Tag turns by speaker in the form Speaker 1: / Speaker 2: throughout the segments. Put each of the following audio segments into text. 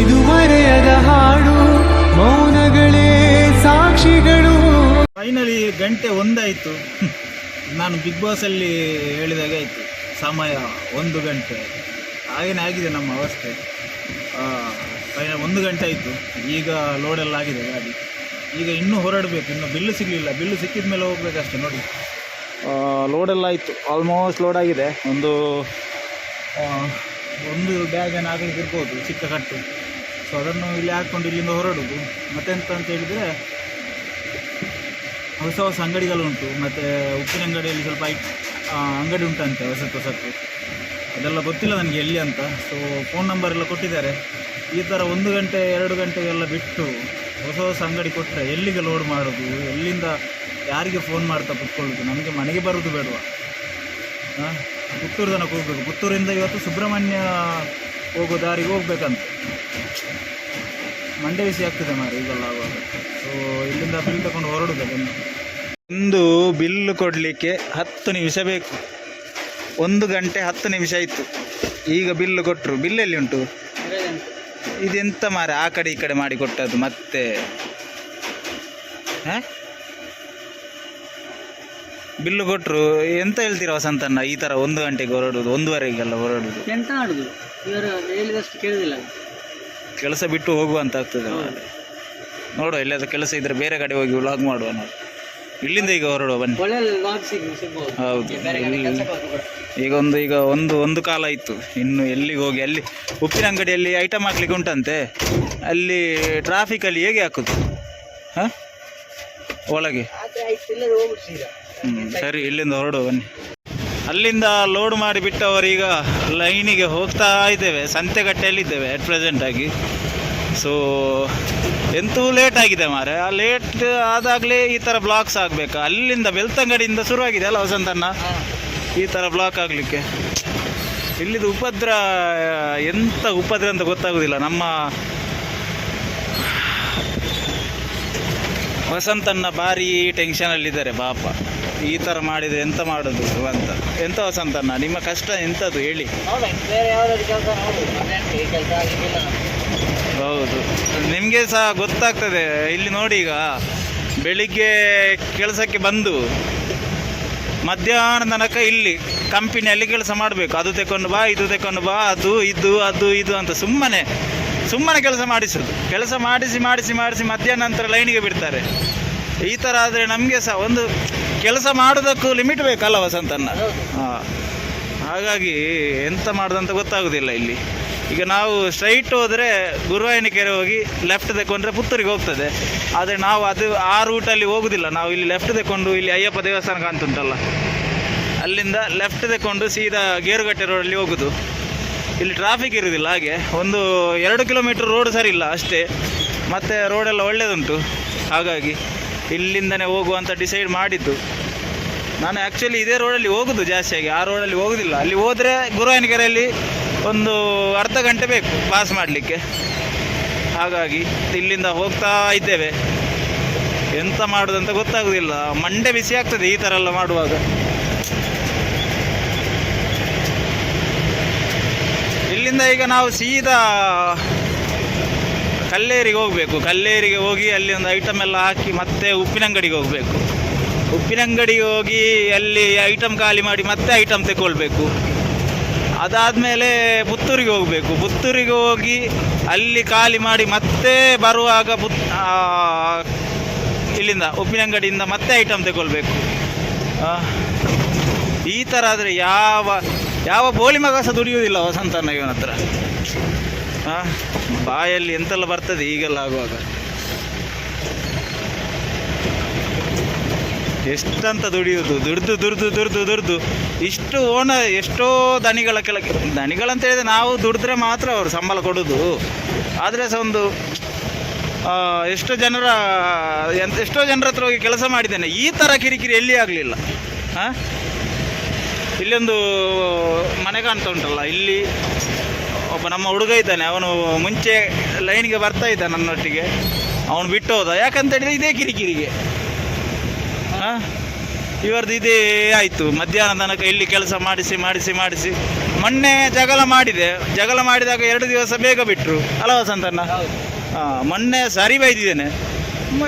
Speaker 1: ಇದು ಮರೆಯದ ಹಾಡು ಮೌನಗಳೇ ಸಾಕ್ಷಿಗಳು.
Speaker 2: ಫೈನಲಿ ಗಂಟೆ ಒಂದಾಯಿತು. ನಾನು ಬಿಗ್ ಬಾಸಲ್ಲಿ ಹೇಳಿದಾಗೆ ಆಯಿತು. ಸಮಯ ಒಂದು ಗಂಟೆ. ಹಾಗೇನೆ ಆಗಿದೆ ನಮ್ಮ ಅವಸ್ಥೆ. ಫೈನಲ್ ಒಂದು ಗಂಟೆ ಆಯಿತು. ಈಗ ಲೋಡೆಲ್ಲ ಆಗಿದೆ ಗಾಡಿ. ಈಗ ಇನ್ನೂ ಹೊರಡಬೇಕು ಇನ್ನು ಬಿಲ್ಲು ಸಿಗಲಿಲ್ಲ. ಬಿಲ್ಲು ಸಿಕ್ಕಿದ ಮೇಲೆ ಹೋಗ್ಬೇಕಷ್ಟೆ ನೋಡಿ. ಲೋಡೆಲ್ಲ ಆಯಿತು. ಆಲ್ಮೋಸ್ಟ್ ಲೋಡ್ ಆಗಿದೆ. ಒಂದು ಆ, ಒಂದು ಬ್ಯಾಗ್ ಆಗಲಿಕ್ಕೆ ಇರ್ಬೋದು, ಚಿಕ್ಕ ಕಟ್ಟು. ಸೊ ಅದನ್ನು ಇಲ್ಲಿ ಹಾಕ್ಕೊಂಡು ಇಲ್ಲಿಂದ ಮತ್ತೆ ಮತ್ತೆಂತ ಅಂತ ಹೇಳಿದರೆ, ಹೊಸ ಹೊಸ ಅಂಗಡಿಗಳುಂಟು ಮತ್ತು ಉಪ್ಪಿನ ಅಂಗಡಿಯಲ್ಲಿ ಸ್ವಲ್ಪ ಅಂಗಡಿ ಉಂಟಂತೆ ಹೊಸತ್ತು ಹೊಸತ್ತು ಅದೆಲ್ಲ ಗೊತ್ತಿಲ್ಲ ನನಗೆ ಎಲ್ಲಿ ಅಂತ. ಸೊ ಫೋನ್ ನಂಬರ್ ಎಲ್ಲ ಕೊಟ್ಟಿದ್ದಾರೆ. ಈ ಥರ ಒಂದು ಗಂಟೆ, ಎರಡು ಗಂಟೆಗೆಲ್ಲ ಬಿಟ್ಟು ಹೊಸ ಹೊಸ ಅಂಗಡಿ ಕೊಟ್ಟರೆ ಎಲ್ಲಿಗೆ ಲೋಡ್ ಮಾಡೋದು? ಎಲ್ಲಿಂದ ಯಾರಿಗೆ ಫೋನ್ ಮಾಡ್ತಾ ಕುತ್ಕೊಳ್ಳೋದು? ನಮಗೆ ಮನೆಗೆ ಬರೋದು ಬೇಡವಾ? ಹಾಂ ಪುತ್ತೂರು ತನಕ ಹೋಗ್ಬೇಕು. ಪುತ್ತೂರಿಂದ ಇವತ್ತು ಸುಬ್ರಹ್ಮಣ್ಯ ಹೋಗೋ ದಾರಿಗೆ ಹೋಗ್ಬೇಕಂತ. ಮಂಡೆ ಬಿಸಿ ಆಗ್ತದೆ ಮಾರಿ ಈಗೆಲ್ಲ ಆಗುವಾಗ ಸೊ ಇಲ್ಲಿಂದ ಬಿಲ್ ತಗೊಂಡು ಹೊರಡುದು ಒಂದು ಬಿಲ್ ಕೊಡಲಿಕ್ಕೆ ಹತ್ತು ನಿಮಿಷ ಬೇಕು. ಒಂದು ಗಂಟೆ ಹತ್ತು ನಿಮಿಷ ಆಯಿತು. ಈಗ ಬಿಲ್ ಕೊಟ್ಟರು ಬಿಲ್ ಎಲ್ಲಿ ಉಂಟು? ಇದೆಂತ ಮಾರೆ ಆ ಕಡೆ ಈ ಕಡೆ ಮಾಡಿ ಕೊಟ್ಟದ್ದು ಮತ್ತೆ. ಹಾಂ? ಬಿಲ್ಲು ಕೊಟ್ಟರು ಎಂತ ಹೇಳ್ತೀರಾ ವಸಂತಣ್ಣ? ಈ ಥರ ಒಂದು ಗಂಟೆಗೆ ಹೊರಡುದು ಒಂದೂವರೆಗೆಲ್ಲ ಹೊರಡುದು?
Speaker 3: ಎಂತ ಮಾಡುದು? ಇವರು ಹೇಳಿದಷ್ಟು ಕೇಳುದಿಲ್ಲ.
Speaker 2: ಕೆಲಸ ಬಿಟ್ಟು ಹೋಗುವಂತ ಆಗ್ತದೆ. ನೋಡುವ ಎಲ್ಲಾದ್ರೂ ಕೆಲಸ ಇದ್ರೆ ಬೇರೆ ಕಡೆ ಹೋಗಿ ವ್ಲಾಗ್ ಮಾಡುವ ನಾವು. ಇಲ್ಲಿಂದ ಈಗ ಹೊರಡುವ ಬನ್ನಿ.
Speaker 3: ಒಳ್ಳೆ ಲಾಗ್ ಸಿಗ್ ಸಿಗ್ಬೋದು.
Speaker 2: ಹೌದು. ಈಗ ಒಂದು ಈಗ ಒಂದು ಒಂದು ಕಾಲ ಇತ್ತು ಇನ್ನು ಎಲ್ಲಿಗೆ ಹೋಗಿ ಅಲ್ಲಿ ಉಪ್ಪಿನ ಅಂಗಡಿಯಲ್ಲಿ ಐಟಮ್ ಹಾಕ್ಲಿಕ್ಕೆ ಉಂಟಂತೆ. ಅಲ್ಲಿ ಟ್ರಾಫಿಕಲ್ಲಿ ಹೇಗೆ ಹಾಕುದು? ಹಾಂ? ಒಳಗೆ.
Speaker 3: ಆದ್ರೆ ಆಯ್ತು ಇಲ್ಲದ್ರೆ ಹೋಗ್ಬಿಟ್ಟು ಸೀದಾ
Speaker 2: ಹ್ಮ್, ಸರಿ ಇಲ್ಲಿಂದ ಹೊರಡು ಬನ್ನಿ. ಅಲ್ಲಿಂದ ಲೋಡ್ ಮಾಡಿ ಬಿಟ್ಟವರೀಗ ಲೈನಿಗೆ ಹೋಗ್ತಾ ಇದ್ದೇವೆ ಸಂತೆಗಟ್ಟೆಯಲ್ಲಿದ್ದೇವೆ ಅಟ್ ಪ್ರೆಸೆಂಟ್ ಆಗಿ. ಸೊ ಎಂತೂ ಲೇಟ್ ಆಗಿದೆ ಮಾರೆ ಆ ಲೇಟ್ ಆದಾಗಲೇ ಈ ಥರ ಬ್ಲಾಕ್ಸ್ ಆಗಬೇಕು? ಅಲ್ಲಿಂದ ಬೆಳ್ತಂಗಡಿಯಿಂದ ಶುರುವಾಗಿದೆ ಅಲ್ಲ ವಸಂತಣ್ಣ? ಈ ಥರ ಬ್ಲಾಕ್ ಆಗಲಿಕ್ಕೆ. ಇಲ್ಲಿದು ಉಪದ್ರ ಎಂಥ ಉಪದ್ರ ಅಂತ ಗೊತ್ತಾಗೋದಿಲ್ಲ. ನಮ್ಮ ವಸಂತಣ್ಣ ಭಾರಿ ಟೆನ್ಷನಲ್ಲಿದ್ದಾರೆ ಪಾಪ. ಈ ಥರ ಮಾಡಿದರೆ ಎಂತ ಮಾಡುದು ಅಂತ? ಎಂತ ಸಂತಾನ? ನಿಮ್ಮ ಕಷ್ಟ ಎಂಥದ್ದು ಹೇಳಿ. ಹೌದು? ನಿಮಗೆ ಸಹ ಗೊತ್ತಾಗ್ತದೆ. ಇಲ್ಲಿ ನೋಡಿ ಈಗ ಬೆಳಿಗ್ಗೆ ಕೆಲಸಕ್ಕೆ ಬಂದು ಮಧ್ಯಾಹ್ನ ತನಕ ಇಲ್ಲಿ ಕಂಪನಿಯಲ್ಲಿ ಕೆಲಸ ಮಾಡಬೇಕು. ಅದು ತೆಕೊಂಡು ಬಾ ಇದು ತೆಕೊಂಡು ಬಾ ಅದು ಇದು ಅದು ಇದು ಅಂತ ಸುಮ್ಮನೆ ಸುಮ್ಮನೆ ಕೆಲಸ ಮಾಡಿಸೋದು. ಕೆಲಸ ಮಾಡಿಸಿ ಮಾಡಿಸಿ ಮಾಡಿಸಿ ಮಧ್ಯಾಹ್ನ ನಂತರ ಲೈನಿಗೆ ಬಿಡ್ತಾರೆ. ಈ ಥರ ಆದರೆ ನಮಗೆ ಸಹ ಒಂದು ಕೆಲಸ ಮಾಡೋದಕ್ಕೂ ಲಿಮಿಟ್ ಬೇಕಲ್ಲ ವಸಂತಣ್ಣ. ಹಾಂ. ಹಾಗಾಗಿ ಎಂತ ಮಾಡೋದಂತ ಗೊತ್ತಾಗೋದಿಲ್ಲ ಇಲ್ಲಿ. ಈಗ ನಾವು ಸ್ಟ್ರೈಟ್ ಹೋದರೆ ಗುರುವಾಯಿನ ಕೆರೆ ಹೋಗಿ ಲೆಫ್ಟ್ ತೆಕೊಂಡ್ರೆ ಪುತ್ತೂರಿಗೆ ಹೋಗ್ತದೆ. ಆದರೆ ನಾವು ಅದು ಆ ರೂಟಲ್ಲಿ ಹೋಗುದಿಲ್ಲ. ನಾವು ಇಲ್ಲಿ ಲೆಫ್ಟ್ ತೆಕೊಂಡು ಇಲ್ಲಿ ಅಯ್ಯಪ್ಪ ದೇವಸ್ಥಾನ ಕಾಣ್ತುಂಟಲ್ಲ. ಅಲ್ಲಿಂದ ಲೆಫ್ಟ್ ತೆಕೊಂಡು ಸೀದಾ ಗೇರುಗಟ್ಟೆ ರೋಡಲ್ಲಿ ಹೋಗುದು. ಇಲ್ಲಿ ಟ್ರಾಫಿಕ್ ಇರುವುದಿಲ್ಲ ಹಾಗೆ. ಒಂದು ಎರಡು ಕಿಲೋಮೀಟ್ರ್ ರೋಡ್ ಸರಿ ಇಲ್ಲ ಅಷ್ಟೇ. ಮತ್ತು ರೋಡೆಲ್ಲ ಒಳ್ಳೆಯದುಂಟು ಹಾಗಾಗಿ ಇಲ್ಲಿಂದನೇ ಹೋಗುವಂತ ಡಿಸೈಡ್ ಮಾಡಿದ್ದು. ನಾನು ಆ್ಯಕ್ಚುಲಿ ಇದೇ ರೋಡಲ್ಲಿ ಹೋಗುದು ಜಾಸ್ತಿಯಾಗಿ, ಆ ರೋಡಲ್ಲಿ ಹೋಗುದಿಲ್ಲ. ಅಲ್ಲಿ ಹೋದರೆ ಗುರುವಾಯನಕೆರೆಯಲ್ಲಿ ಒಂದು ಅರ್ಧ ಗಂಟೆ ಬೇಕು ಪಾಸ್ ಮಾಡಲಿಕ್ಕೆ. ಹಾಗಾಗಿ ಇಲ್ಲಿಂದ ಹೋಗ್ತಾ ಇದ್ದೇವೆ. ಎಂತ ಮಾಡೋದಂತ ಗೊತ್ತಾಗೋದಿಲ್ಲ. ಮಂಡೆ ಬಿಸಿ ಆಗ್ತದೆ ಈ ಥರ ಎಲ್ಲ ಮಾಡುವಾಗ. ಇಲ್ಲಿಂದ ಈಗ ನಾವು ಸೀದಾ ಕಲ್ಲೇರಿಗೆ ಹೋಗಬೇಕು. ಕಲ್ಲೇರಿಗೆ ಹೋಗಿ ಅಲ್ಲಿ ಒಂದು ಐಟಮ್ ಎಲ್ಲ ಹಾಕಿ ಮತ್ತೆ ಉಪ್ಪಿನಂಗಡಿಗೆ ಹೋಗಬೇಕು. ಉಪ್ಪಿನಂಗಡಿಗೆ ಹೋಗಿ ಅಲ್ಲಿ ಐಟಮ್ ಖಾಲಿ ಮಾಡಿ ಮತ್ತೆ ಐಟಮ್ ತೆಕ್ಕೊಳ್ಬೇಕು. ಅದಾದಮೇಲೆ ಪುತ್ತೂರಿಗೆ ಹೋಗಬೇಕು. ಪುತ್ತೂರಿಗೆ ಹೋಗಿ ಅಲ್ಲಿ ಖಾಲಿ ಮಾಡಿ ಮತ್ತೆ ಬರುವಾಗ ಪುತ್ ಇಲ್ಲಿಂದ, ಉಪ್ಪಿನಂಗಡಿಯಿಂದ ಮತ್ತೆ ಐಟಮ್ ತೆಗೊಳ್ಬೇಕು ಈ ಥರ ಆದರೆ ಯಾವ ಯಾವ ಬೋಳಿ ಮಗ ಸಹ ದುಡಿಯುವುದಿಲ್ಲ ವಸಂತನ ಇವನ ಹತ್ರ ಬಾಯಲ್ಲಿ ಎಂತೆಲ್ಲ ಬರ್ತದೆ ಈಗೆಲ್ಲ ಆಗುವಾಗ? ಎಷ್ಟಂತ ದುಡಿಯುವುದು? ದುಡ್ದು ದುಡ್ದು ದುಡ್ದು ದುಡ್ದು. ಇಷ್ಟು ಓನ ಎಷ್ಟೋ ದನಿಗಳ ಕೆಳಗೆ. ದನಿಗಳಂತ ಹೇಳಿದ್ರೆ ನಾವು ದುಡಿದ್ರೆ ಮಾತ್ರ ಅವರು ಸಂಬಳ ಕೊಡೋದು. ಆದರೆ ಸಹ ಒಂದು ಎಷ್ಟೋ ಜನರ, ಎಂತ, ಎಷ್ಟೋ ಜನರ ಹತ್ರ ಹೋಗಿ ಕೆಲಸ ಮಾಡಿದ್ದೇನೆ. ಈ ಥರ ಕಿರಿಕಿರಿ ಎಲ್ಲಿ ಆಗಲಿಲ್ಲ? ಹಾಂ ಇಲ್ಲೊಂದು ಮನೆ ಕಾಣ್ತಾ ಉಂಟಲ್ಲ, ಇಲ್ಲಿ ಒಬ್ಬ ನಮ್ಮ ಹುಡುಗ ಇದ್ದಾನೆ ಅವನು ಮುಂಚೆ ಲೈನ್ಗೆ ಬರ್ತಾ ಇದ್ದ ನನ್ನೊಟ್ಟಿಗೆ. ಅವನು ಬಿಟ್ಟು ಹೋದ. ಯಾಕಂತ ಹೇಳಿದ್ರೆ ಇದೇ ಕಿರಿಕಿರಿಗೆ. ಹಾಂ? ಇವರದ್ದು ಇದೇ ಆಯಿತು. ಮಧ್ಯಾಹ್ನ ತನಕ ಇಲ್ಲಿ ಕೆಲಸ ಮಾಡಿಸಿ ಮಾಡಿಸಿ ಮಾಡಿಸಿ. ಮೊನ್ನೆ ಜಗಳ ಮಾಡಿದೆ. ಜಗಳ ಮಾಡಿದಾಗ ಎರಡು ದಿವಸ ಬೇಗ ಬಿಟ್ಟರು ಅಲ್ಲ ವಸಂತಣ್ಣ ಹಾಂ ಮೊನ್ನೆ ಸರಿ ಬೈದಿದ್ದೇನೆ.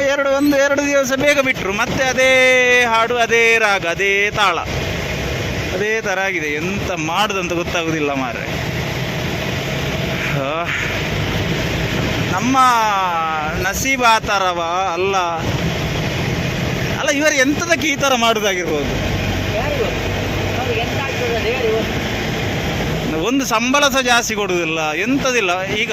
Speaker 2: ಎರಡು ಒಂದು ಎರಡು ದಿವಸ ಬೇಗ ಬಿಟ್ಟರು ಮತ್ತೆ ಅದೇ ಹಾಡು ಅದೇ ರಾಗ ಅದೇ ತಾಳ. ಅದೇ ಥರ ಆಗಿದೆ. ಎಂತ ಮಾಡುದಂತ ಗೊತ್ತಾಗೋದಿಲ್ಲ ಮಾರ್ರೆ. ಆ, ನಮ್ಮ ನಸೀಬ್ ಆ ಥರವ ಅಲ್ಲ. ಅಲ್ಲ ಇವರು ಎಂಥದಕ್ಕೆ ಈ ಥರ ಮಾಡೋದಾಗಿರ್ಬೋದು. ಒಂದು ಸಂಬಳ ಸಹ ಜಾಸ್ತಿ ಕೊಡುವುದಿಲ್ಲ ಎಂಥದಿಲ್ಲ. ಈಗ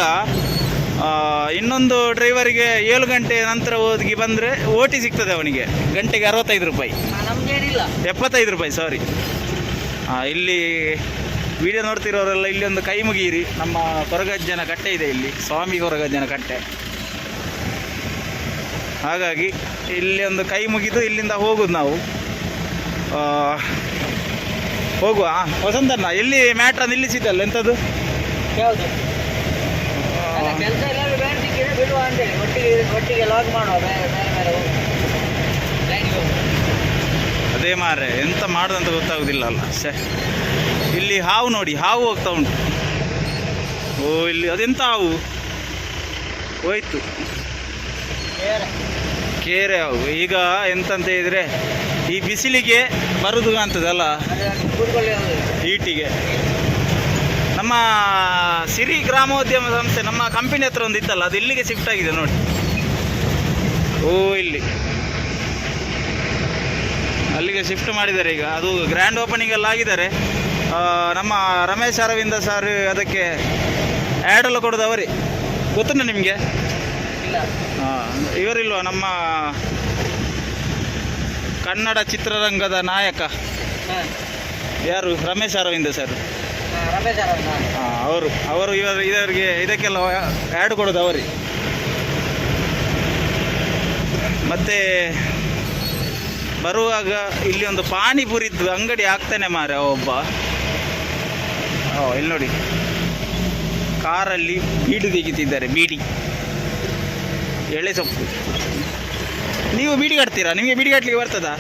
Speaker 2: ಇನ್ನೊಂದು ಡ್ರೈವರಿಗೆ ಏಳು ಗಂಟೆ ನಂತರ ಹೋಗಿ ಬಂದರೆ ಓಟಿ ಸಿಗ್ತದೆ ಅವನಿಗೆ. ಗಂಟೆಗೆ ಅರವತ್ತೈದು ರೂಪಾಯಿ. ಎಪ್ಪತ್ತೈದು ರೂಪಾಯಿ ಸಾರಿ ಇಲ್ಲಿ ವಿಡಿಯೋ ನೋಡ್ತಿರೋರೆಲ್ಲ ಇಲ್ಲಿ ಒಂದು ಕೈ ಮುಗಿಯಿರಿ. ನಮ್ಮ ಹೊರಗಜ್ಜನ ಕಟ್ಟೆ ಇದೆ ಇಲ್ಲಿ. ಸ್ವಾಮಿ ಹೊರಗಜ್ಜನ ಕಟ್ಟೆ. ಹಾಗಾಗಿ ಇಲ್ಲಿ ಒಂದು ಕೈ ಮುಗಿದು ಇಲ್ಲಿಂದ ಹೋಗುದು ನಾವು. ಹೋಗುವ ವಸಂತಣ್ಣ ಎಲ್ಲಿ ಮ್ಯಾಟ್ರ ನಿಲ್ಲಿಸಿದ್ದಲ್ಲ ಎಂಥದ್ದು
Speaker 3: ಯಾವುದು?
Speaker 2: ಅದೇ ಮಾರೆ ಎಂತ ಮಾಡೋದಂತ ಗೊತ್ತಾಗುದಿಲ್ಲ ಅಲ್ಲ. ಶೇ ಇಲ್ಲಿ ಹಾವು ನೋಡಿ, ಹಾವು ಹೋಗ್ತಾ ಉಂಟು. ಓ, ಇಲ್ಲಿ ಅದೆಂತ ಹಾವು? ಹೋಯ್ತು. ಕೇರೆ ಹಾವು. ಈಗ ಎಂತಂತ ಇದ್ರೆ, ಈ ಬಿಸಿಲಿಗೆ ಬರುದು ಅಂತದಲ್ಲ ಹೀಟಿಗೆ ನಮ್ಮ ಸಿರಿ ಗ್ರಾಮೋದ್ಯಮ ಸಂಸ್ಥೆ, ನಮ್ಮ ಕಂಪನಿ ಹತ್ರ ಒಂದು ಇತ್ತಲ್ಲ, ಅದು ಇಲ್ಲಿಗೆ ಶಿಫ್ಟ್ ಆಗಿದೆ ನೋಡಿ. ಓ, ಇಲ್ಲಿ. ಅಲ್ಲಿಗೆ ಶಿಫ್ಟ್ ಮಾಡಿದ್ದಾರೆ ಈಗ. ಅದು ಗ್ರ್ಯಾಂಡ್ ಓಪನಿಂಗ್ ಎಲ್ಲ ಆಗಿದ್ದಾರೆ ನಮ್ಮ ರಮೇಶ್ ಅರವಿಂದ ಸರ್ ಅದಕ್ಕೆ ಆ್ಯಡ್ ಎಲ್ಲ ಕೊಡೋದು ಅವರೇ. ಗೊತ್ತುಂಟ ನಿಮಗೆ?
Speaker 3: ಇವರಿಲ್ವ
Speaker 2: ಇವರಿಲ್ವಾ ನಮ್ಮ ಕನ್ನಡ ಚಿತ್ರರಂಗದ ನಾಯಕ? ಯಾರು? ರಮೇಶ್ ಅರವಿಂದ ಸರ್.
Speaker 3: ಹಾಂ
Speaker 2: ಅವರು. ಅವರು ಇವರು ಇದರಿಗೆ ಇದಕ್ಕೆಲ್ಲ ಆ್ಯಡ್ ಕೊಡೋದು ಅವರಿ. ಮತ್ತೆ ಬರುವಾಗ ಇಲ್ಲಿ ಒಂದು ಪಾನಿಪುರಿದ್ದು ಅಂಗಡಿ ಆಗ್ತಾನೆ ಮಾರೆ ಒಬ್ಬ. ಓ ಇಲ್ಲಿ ನೋಡಿ. ಕಾರಲ್ಲಿ ಬೀಡು ತೆಗಿತಿದ್ದಾರೆ ಬೀಡಿ. ಎಳೆ ಸೊಪ್ಪು. ನೀವು ಬೀಡಿ ಕಟ್ತೀರಾ? ನಿಮಗೆ ಬೀಡಿ ಕಟ್ಲಿಕ್ಕೆ ಬರ್ತದಾ?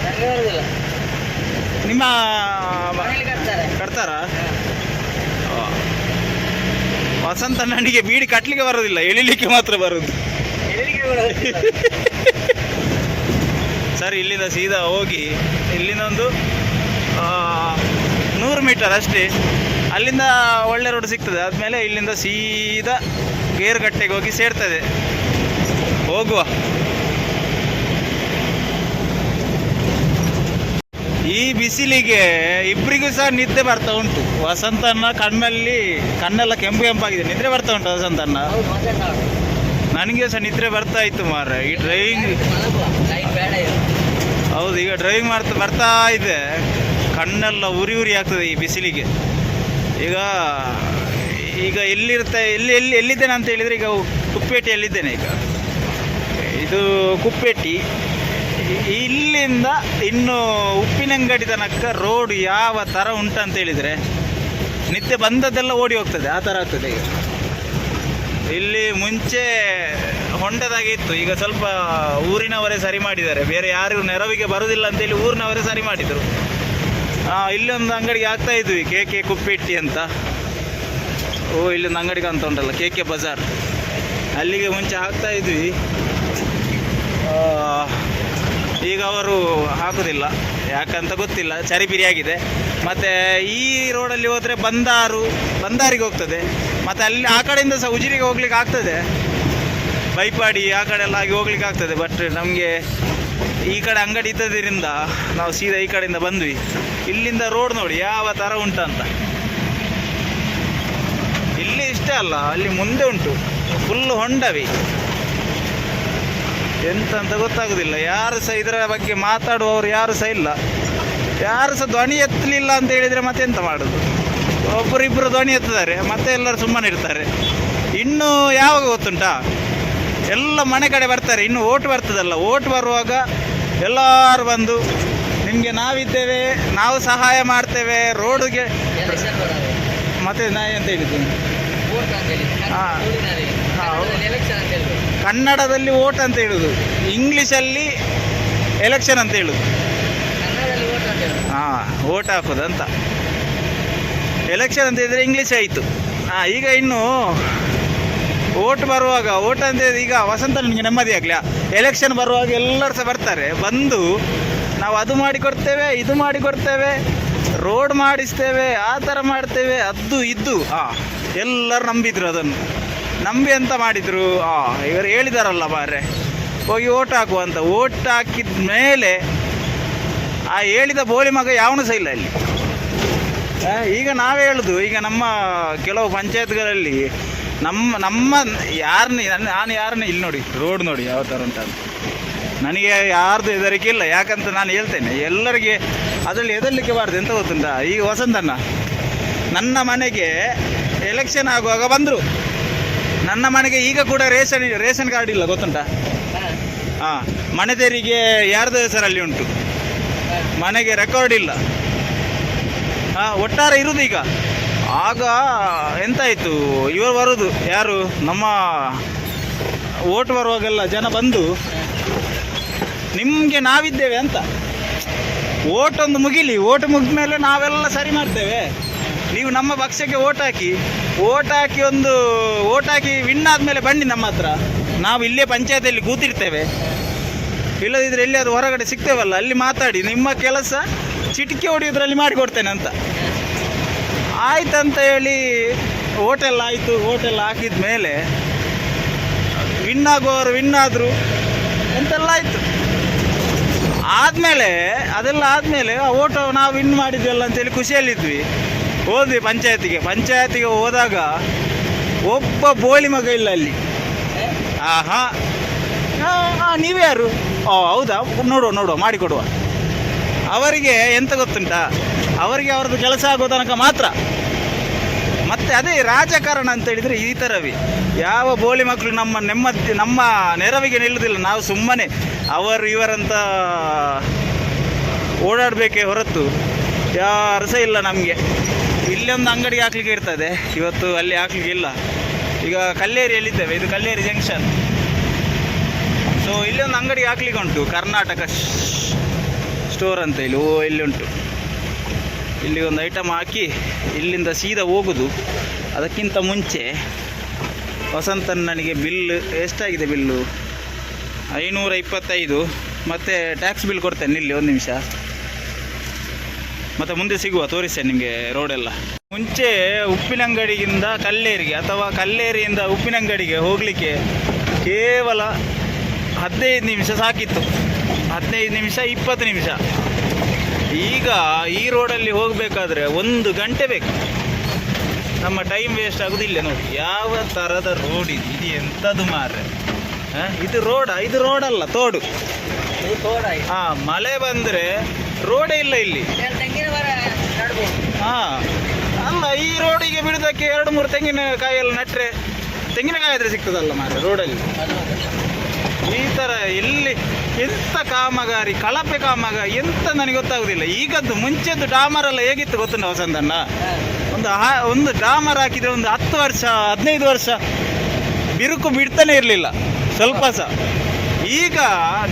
Speaker 2: ನಿಮ್ಮ
Speaker 3: ಕಟ್ತಾರೆ.
Speaker 2: ವಸಂತ ನನಗೆ ಬೀಡಿ ಕಟ್ಲಿಕ್ಕೆ ಬರೋದಿಲ್ಲ ಎಳಿಲಿಕ್ಕೆ ಮಾತ್ರ ಬರೋದು. ಸರ್ ಇಲ್ಲಿಂದ ಸೀದಾ ಹೋಗಿ ಇಲ್ಲಿನೊಂದು ಒಂದು ನೂರು ಮೀಟರ್ ಅಷ್ಟೇ. ಅಲ್ಲಿಂದ ಒಳ್ಳೆ ರೋಡ್ ಸಿಗ್ತದೆ. ಆದಮೇಲೆ ಇಲ್ಲಿಂದ ಸೀದಾ ಗೇರುಗಟ್ಟೆಗೆ ಹೋಗಿ ಸೇರ್ತದೆ. ಹೋಗುವ. ಈ ಬಿಸಿಲಿಗೆ ಇಬ್ಬರಿಗೂ ಸಹ ನಿದ್ದೆ ಬರ್ತಾ ಉಂಟು. ವಸಂತನ ಕಣ್ಣಲ್ಲಿ, ಕಣ್ಣೆಲ್ಲ ಕೆಂಪು ಕೆಂಪಾಗಿದೆ. ನಿದ್ರೆ ಬರ್ತಾ ಉಂಟು ವಸಂತನ
Speaker 3: ಹೌದು
Speaker 2: ನನಗೆ ಸಹ ನಿದ್ರೆ ಬರ್ತಾ ಇತ್ತು ಮಾರ ಈ ಡ್ರೈವಿಂಗ್ ಹೌದು, ಈಗ ಡ್ರೈವಿಂಗ್ ಮಾಡ್ತಾ, ಬರ್ತಾ ಇದೆ. ಕಣ್ಣೆಲ್ಲ ಉರಿ ಉರಿ ಆಗ್ತದೆ ಈ ಬಿಸಿಲಿಗೆ. ಈಗ ಈಗ ಎಲ್ಲಿರುತ್ತೆ, ಎಲ್ಲಿ ಎಲ್ಲಿ, ಎಲ್ಲಿದ್ದೇನೆ ಅಂತ ಹೇಳಿದರೆ ಈಗ ಕುಪ್ಪೇಟಿಯಲ್ಲಿದ್ದೇನೆ ಈಗ. ಇದು ಕುಪ್ಪೇಟಿ. ಇಲ್ಲಿಂದ ಇನ್ನು ಉಪ್ಪಿನಂಗಡಿ ತನಕ ರೋಡ್ ಯಾವ ಥರ ಉಂಟಂತ ಹೇಳಿದರೆ ನಿತ್ಯ ಬಂದದ್ದೆಲ್ಲ ಓಡಿ ಹೋಗ್ತದೆ, ಆ ಥರ ಆಗ್ತದೆ ಈಗ. ಇಲ್ಲಿ ಮುಂಚೆ ಹೊಂಡದಾಗೆ ಇತ್ತು, ಈಗ ಸ್ವಲ್ಪ ಊರಿನವರೇ ಸರಿ ಮಾಡಿದ್ದಾರೆ, ಬೇರೆ ಯಾರು ನೆರವಿಗೆ ಬರುವುದಿಲ್ಲ ಅಂತೇಳಿ ಊರಿನವರೇ ಸರಿ ಮಾಡಿದರು. ಇಲ್ಲಿ ಒಂದು ಅಂಗಡಿಗೆ ಹಾಕ್ತಾ ಇದ್ವಿ, ಕೆ ಕೆ ಕುಪ್ಪಿಟ್ಟಿ ಅಂತ. ಓ, ಇಲ್ಲೊಂದು ಅಂಗಡಿಗೆ ಅಂತ ಉಂಟಲ್ಲ, ಕೆ ಕೆ ಬಜಾರ್. ಅಲ್ಲಿಗೆ ಮುಂಚೆ ಹಾಕ್ತಾ ಇದ್ವಿ. ಈಗ ಅವರು ಹಾಕೋದಿಲ್ಲ, ಯಾಕಂತ ಗೊತ್ತಿಲ್ಲ ಚರಿಬಿರಿ ಆಗಿದೆ. ಮತ್ತು ಈ ರೋಡಲ್ಲಿ ಹೋದರೆ ಬಂದಾರು, ಬಂದಾರಿಗೆ ಹೋಗ್ತದೆ. ಮತ್ತು ಅಲ್ಲಿ ಆ ಕಡೆಯಿಂದ ಸಹ ಉಜಿರಿಗೆ ಹೋಗ್ಲಿಕ್ಕೆ ಆಗ್ತದೆ. ಬೈಪಾಡಿ ಆ ಕಡೆ ಎಲ್ಲ ಆಗಿ ಹೋಗ್ಲಿಕ್ಕೆ ಆಗ್ತದೆ ಬಟ್ ನಮಗೆ ಈ ಕಡೆ ಅಂಗಡಿ ಇದ್ದದ್ರಿಂದ ನಾವು ಸೀದಾ ಈ ಕಡೆಯಿಂದ ಬಂದ್ವಿ. ಇಲ್ಲಿಂದ ರೋಡ್ ನೋಡಿ, ಯಾವ ಥರ ಉಂಟಂತ ಇಲ್ಲಿ ಇಷ್ಟೇ ಅಲ್ಲ, ಅಲ್ಲಿ ಮುಂದೆ ಉಂಟು. ಫುಲ್ ಹೊಂಡವಿ. ಎಂತ ಅಂತ ಗೊತ್ತಾಗುದಿಲ್ಲ. ಯಾರು ಸಹ ಇದರ ಬಗ್ಗೆ ಮಾತಾಡುವವರು ಯಾರು ಸಹ ಇಲ್ಲ. ಯಾರು ಸಹ ಧ್ವನಿ ಎತ್ತಲಿಲ್ಲ ಅಂತ ಹೇಳಿದರೆ ಮತ್ತೆ ಎಂತ ಮಾಡೋದು? ಒಬ್ಬರಿಬ್ಬರು ಧ್ವನಿ ಎತ್ತಿದ್ದಾರೆ, ಮತ್ತೆ ಎಲ್ಲರೂ ಸುಮ್ಮನೆ ಇರ್ತಾರೆ. ಇನ್ನು ಯಾವಾಗ ಗೊತ್ತುಂಟಾ? ಎಲ್ಲ ಮನೆ ಕಡೆ ಬರ್ತಾರೆ. ಇನ್ನು ಓಟ್ ಬರ್ತದಲ್ಲ. ಓಟ್ ಬರುವಾಗ ಎಲ್ಲರೂ ಬಂದು ನಿಮಗೆ ನಾವಿದ್ದೇವೆ ನಾವು ಸಹಾಯ ಮಾಡ್ತೇವೆ ರೋಡ್ಗೆ ಮತ್ತೆ ನಾ ಎಂತ ಹೇಳಿದ್ದೀನಿ. ಹಾಂ. ಹಾ. ಕನ್ನಡದಲ್ಲಿ ಓಟ್ ಅಂತ ಹೇಳುದು. ಇಂಗ್ಲೀಷಲ್ಲಿ ಎಲೆಕ್ಷನ್ ಅಂತ ಹೇಳುದು. ಹಾಂ ಓಟ್ ಹಾಕೋದು ಅಂತ ಎಲೆಕ್ಷನ್ ಅಂತ ಇದ್ರೆ ಇಂಗ್ಲೀಷ್ ಆಯಿತು. ಹಾಂ ಈಗ ಇನ್ನು ಓಟ್ ಬರುವಾಗ, ಓಟ್ ಅಂತ ಈಗ ವಸಂತ ನಿಮಗೆ ನೆಮ್ಮದಿ ಆಗಲಿ ಎಲೆಕ್ಷನ್ ಬರುವಾಗ ಎಲ್ಲರೂ ಸಹ ಬರ್ತಾರೆ. ಬಂದು ನಾವು ಅದು ಮಾಡಿ ಕೊಡ್ತೇವೆ, ಇದು ಮಾಡಿ ಕೊಡ್ತೇವೆ ರೋಡ್ ಮಾಡಿಸ್ತೇವೆ, ಆ ಥರ ಮಾಡ್ತೇವೆ, ಅದು ಇದ್ದು ಹಾಂ ಎಲ್ಲರೂ ನಂಬಿದ್ರು ಅದನ್ನು. ನಂಬಿ ಅಂತ ಮಾಡಿದರು. ಹಾಂ ಇವರು ಹೇಳಿದಾರಲ್ಲ ಬಾರೆ ಹೋಗಿ ಓಟ್ ಹಾಕುವ ಅಂತ. ಓಟ್ ಹಾಕಿದ ಮೇಲೆ ಆ ಹೇಳಿದ ಬೋಳಿ ಮಗ ಯಾವನು ಸಹ ಇಲ್ಲ ಇಲ್ಲಿ. ಈಗ ನಾವೇ ಹೇಳುದು, ಈಗ ನಮ್ಮ ಕೆಲವು ಪಂಚಾಯತ್ಗಳಲ್ಲಿ ನಮ್ಮ ನಮ್ಮ ಯಾರನ್ನ ನಾನು ಯಾರನ್ನ ಇಲ್ಲಿ ನೋಡಿ ರೋಡ್ ನೋಡಿ, ಯಾವ ಥರ ಅಂತ. ನನಗೆ ಯಾರ್ದು ಹೆದರಿಕೆ ಇಲ್ಲ, ಯಾಕಂತ ನಾನು ಹೇಳ್ತೇನೆ. ಎಲ್ಲರಿಗೆ ಅದರಲ್ಲಿ ಹೆದರ್ಲಿಕ್ಕೆ ಬಾರ್ದು, ಎಂತ ಗೊತ್ತುಂಟ? ಈಗ ವಸಂತಣ್ಣ, ನನ್ನ ಮನೆಗೆ ಎಲೆಕ್ಷನ್ ಆಗುವಾಗ ಬಂದರು. ನನ್ನ ಮನೆಗೆ ಈಗ ಕೂಡ ರೇಷನ್ ರೇಷನ್ ಕಾರ್ಡ್ ಇಲ್ಲ, ಗೊತ್ತುಂಟ? ಹಾಂ, ಮನೆ ತೆರಿಗೆ ಯಾರ್ದು ಹೆಸರಲ್ಲಿ ಉಂಟು? ಮನೆಗೆ ರೆಕಾರ್ಡ್ ಇಲ್ಲ. ಹಾಂ, ಒಟ್ಟಾರೆ ಇರುದು ಈಗ. ಆಗ ಎಂತಾಯಿತು? ಇವರು ಬರೋದು. ಯಾರು? ನಮ್ಮ ಓಟ್ ಬರುವಾಗೆಲ್ಲ ಜನ ಬಂದು, ನಿಮಗೆ ನಾವಿದ್ದೇವೆ ಅಂತ. ಓಟ್ ಒಂದು ಮುಗಿಲಿ. ಓಟ್ ಮುಗಿದ ಮೇಲೆ ನಾವೆಲ್ಲ ಸರಿ ಮಾಡ್ತೇವೆ. ನೀವು ನಮ್ಮ ಪಕ್ಷಕ್ಕೆ ಓಟ್ ಹಾಕಿ. ಓಟ್ ಹಾಕಿ ಒಂದು, ಓಟ್ ಹಾಕಿ ವಿನ್ ಆದಮೇಲೆ ಬನ್ನಿ ನಮ್ಮ ಹತ್ರ. ನಾವು ಇಲ್ಲೇ ಪಂಚಾಯತಿಯಲ್ಲಿ ಕೂತಿರ್ತೇವೆ. ಇಲ್ಲದಿದ್ರೆ ಅದು ಹೊರಗಡೆ ಸಿಗ್ತೇವಲ್ಲ. ಅಲ್ಲಿ ಮಾತಾಡಿ. ನಿಮ್ಮ ಕೆಲಸ ಚಿಟಿಕೆ ಹೊಡೆಯೋದ್ರಲ್ಲಿ ಮಾಡಿಕೊಡ್ತೇನೆ ಅಂತ. ಆಯ್ತಂತ ಹೇಳಿ ಹೋಟೆಲ್ ಆಯಿತು, ಹೋಟೆಲ್ ಹಾಕಿದ ಮೇಲೆ ವಿನ್ ಆಗುವವರು ವಿನ್ ಆದರು ಅಂತೆಲ್ಲ ಆಯಿತು. ಆದಮೇಲೆ, ಅದೆಲ್ಲ ಆದಮೇಲೆ ಆ ಓಟೋ ನಾವು ವಿನ್ ಮಾಡಿದ್ವಲ್ಲ ಅಂತೇಳಿ ಖುಷಿಯಲ್ಲಿದ್ವಿ. ಹೋದ್ವಿ ಪಂಚಾಯತಿಗೆ. ಪಂಚಾಯತಿಗೆ ಹೋದಾಗ ಒಬ್ಬ ಬೋಳಿ ಮಗ ಇಲ್ಲ ಅಲ್ಲಿ. ಆಹಾ. ಹಾಂ ನೀವೇ ಯಾರು ಓ, ಹೌದಾ? ನೋಡುವ ನೋಡುವ, ಮಾಡಿಕೊಡುವ. ಅವರಿಗೆ ಎಂತ ಗೊತ್ತುಂಟಾ? ಅವರಿಗೆ ಅವರದ್ದು ಕೆಲಸ ಆಗೋ ತನಕ ಮಾತ್ರ. ಮತ್ತೆ ಅದೇ ರಾಜಕಾರಣ ಅಂತ ಹೇಳಿದರೆ ಈ ಥರವೇ. ಯಾವ ಬೋಳಿ ಮಕ್ಕಳು ನಮ್ಮ ನೆಮ್ಮದಿ, ನಮ್ಮ ನೆರವಿಗೆ ನಿಲ್ಲುವುದಿಲ್ಲ ನಾವು ಸುಮ್ಮನೆ ಅವರು ಇವರಂತ ಓಡಾಡಬೇಕೇ ಹೊರತು ಯಾರು ಸಹ ಇಲ್ಲ ನಮಗೆ. ಇಲ್ಲೊಂದು ಅಂಗಡಿಗೆ ಹಾಕ್ಲಿಕ್ಕೆ ಇರ್ತದೆ. ಇವತ್ತು ಅಲ್ಲಿ ಹಾಕ್ಲಿಕ್ಕೆ ಇಲ್ಲ. ಈಗ ಕಲ್ಲೇರಿಯಲ್ಲಿದ್ದೇವೆ. ಇದು ಕಲ್ಲೇರಿ ಜಂಕ್ಷನ್. ಸೊ ಇಲ್ಲಿ ಒಂದು ಅಂಗಡಿ ಹಾಕ್ಲಿಕ್ಕೆ ಉಂಟು. ಕರ್ನಾಟಕ ಸ್ಟೋರ್ ಅಂತ ಇಲ್ಲಿ. ಓ, ಇಲ್ಲಿ ಉಂಟು. ಇಲ್ಲಿ ಒಂದು ಐಟಮ್ ಹಾಕಿ ಇಲ್ಲಿಂದ ಸೀದಾ ಹೋಗುದು. ಅದಕ್ಕಿಂತ ಮುಂಚೆ ವಸಂತನ ನನಗೆ ಬಿಲ್ ಎಷ್ಟಾಗಿದೆ ಬಿಲ್ಲು ಐನೂರ ಇಪ್ಪತ್ತೈದು ಮತ್ತು ಟ್ಯಾಕ್ಸ್ ಬಿಲ್ ಕೊಡ್ತೇನೆ, ಇಲ್ಲಿ ಒಂದು ನಿಮಿಷ. ಮತ್ತು ಮುಂದೆ ಸಿಗುವ, ತೋರಿಸ್ತೇನೆ ನಿಮಗೆ ರೋಡೆಲ್ಲ ಮುಂಚೆ ಉಪ್ಪಿನಂಗಡಿಯಿಂದ ಕಲ್ಲೇರಿಗೆ ಅಥವಾ ಕಲ್ಲೇರಿಯಿಂದ ಉಪ್ಪಿನಂಗಡಿಗೆ ಹೋಗಲಿಕ್ಕೆ ಕೇವಲ ಹದಿನೈದು ನಿಮಿಷ ಸಾಕಿತ್ತು. ಹದಿನೈದು ನಿಮಿಷ, ಇಪ್ಪತ್ತು ನಿಮಿಷ. ಈಗ ಈ ರೋಡಲ್ಲಿ ಹೋಗಬೇಕಾದ್ರೆ ಒಂದು ಗಂಟೆ ಬೇಕು. ನಮ್ಮ ಟೈಮ್ ವೇಸ್ಟ್ ಆಗೋದಿಲ್ಲ ನೋಡಿ. ಯಾವ ಥರದ ರೋಡ್ ಇದು? ಇದು ಎಂಥದ್ದು ಮಾರ್ರೆ? ಹಾಂ? ಇದು ರೋಡ ಇದು ರೋಡಲ್ಲ ತೋಡು. ಹಾಂ ಮಳೆ ಬಂದರೆ ರೋಡೇ ಇಲ್ಲ ಇಲ್ಲಿ. ಹಾಂ. ಅಲ್ಲ ಈ ರೋಡಿಗೆ ಬಿಡೋದಕ್ಕೆ ಎರಡು ಮೂರು ತೆಂಗಿನಕಾಯಿ ಎಲ್ಲ ನಟ್ರೆ ತೆಂಗಿನಕಾಯಿ ಆದರೆ ಸಿಗ್ತದಲ್ಲ ಮಾರ್ರೆ ರೋಡಲ್ಲಿ ಈ ಥರ ಎಲ್ಲಿ ಎಂತ ಕಾಮಗಾರಿ ಕಳಪೆ ಕಾಮಗಾರಿ ಎಂತ ನನಗೆ ಗೊತ್ತಾಗುದಿಲ್ಲ. ಈಗದ್ದು ಮುಂಚೆದ್ದು ಡಾಮರ್ ಎಲ್ಲ ಹೇಗಿತ್ತು ಗೊತ್ತುಂಟ ವಸಂತಣ್ಣ? ಒಂದು ಹಾ- ಒಂದು ಡಾಮರ್ ಹಾಕಿದ್ರೆ ಒಂದು ಹತ್ತು ವರ್ಷ ಹದಿನೈದು ವರ್ಷ ಬಿರುಕು ಬಿಡ್ತಾನೆ ಇರಲಿಲ್ಲ ಸ್ವಲ್ಪ ಸಹ ಈಗ